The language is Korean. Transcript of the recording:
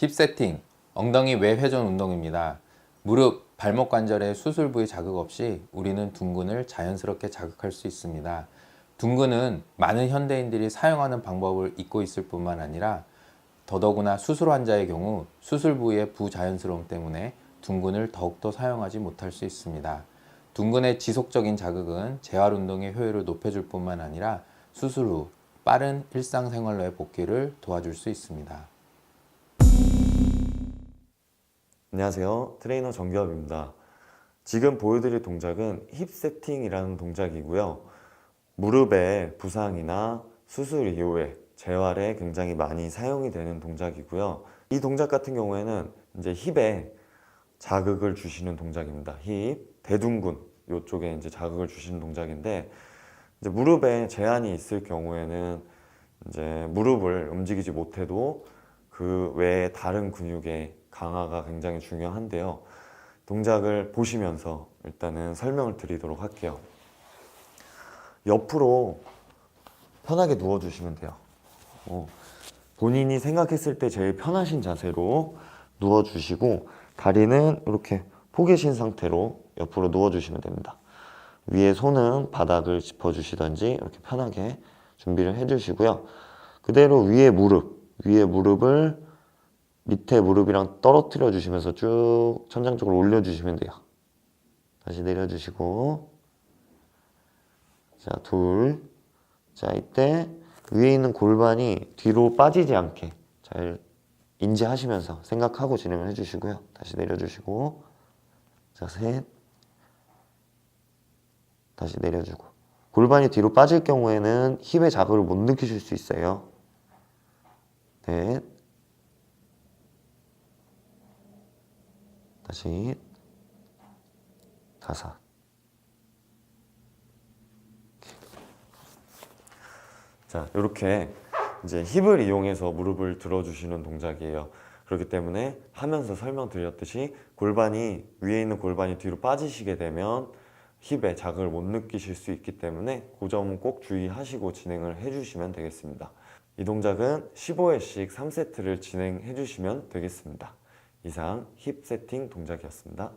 힙 세팅, 엉덩이 외회전 운동입니다. 무릎, 발목 관절의 수술 부위 자극 없이 우리는 둔근을 자연스럽게 자극할 수 있습니다. 둔근은 많은 현대인들이 사용하는 방법을 잊고 있을 뿐만 아니라 더더구나 수술 환자의 경우 수술 부위의 부자연스러움 때문에 둔근을 더욱더 사용하지 못할 수 있습니다. 둔근의 지속적인 자극은 재활 운동의 효율을 높여줄 뿐만 아니라 수술 후 빠른 일상생활로의 복귀를 도와줄 수 있습니다. 안녕하세요. 트레이너 정규합입니다. 지금 보여드릴 동작은 힙 세팅이라는 동작이고요. 무릎의 부상이나 수술 이후에 재활에 굉장히 많이 사용이 되는 동작이고요. 이 동작 같은 경우에는 이제 힙에 자극을 주시는 동작입니다. 힙, 대둔근 이쪽에 이제 자극을 주시는 동작인데 이제 무릎에 제한이 있을 경우에는 이제 무릎을 움직이지 못해도 그 외에 다른 근육의 강화가 굉장히 중요한데요. 동작을 보시면서 일단은 설명을 드리도록 할게요. 옆으로 편하게 누워주시면 돼요. 어, 본인이 생각했을 때 제일 편하신 자세로 누워주시고 다리는 이렇게 포개신 상태로 옆으로 누워주시면 됩니다. 위에 손은 바닥을 짚어주시던지 이렇게 편하게 준비를 해주시고요. 그대로 위에 무릎, 위에 무릎을 밑에 무릎이랑 떨어뜨려 주시면서 쭉 천장 쪽으로 올려 주시면 돼요. 다시 내려 주시고 자, 둘. 자, 이때 위에 있는 골반이 뒤로 빠지지 않게 잘 인지하시면서 생각하고 진행을 해 주시고요. 다시 내려 주시고 자, 셋. 다시 내려주고 골반이 뒤로 빠질 경우에는 힙의 자극을 못 느끼실 수 있어요. 넷. 다시 다섯. 자, 이렇게 이제 힙을 이용해서 무릎을 들어주시는 동작이에요. 그렇기 때문에 하면서 설명드렸듯이 골반이 위에 있는 골반이 뒤로 빠지시게 되면 힙에 자극을 못 느끼실 수 있기 때문에 그 점은 꼭 주의하시고 진행을 해주시면 되겠습니다. 이 동작은 15회씩 3세트를 진행해 주시면 되겠습니다. 이상 힙 세팅 동작이었습니다.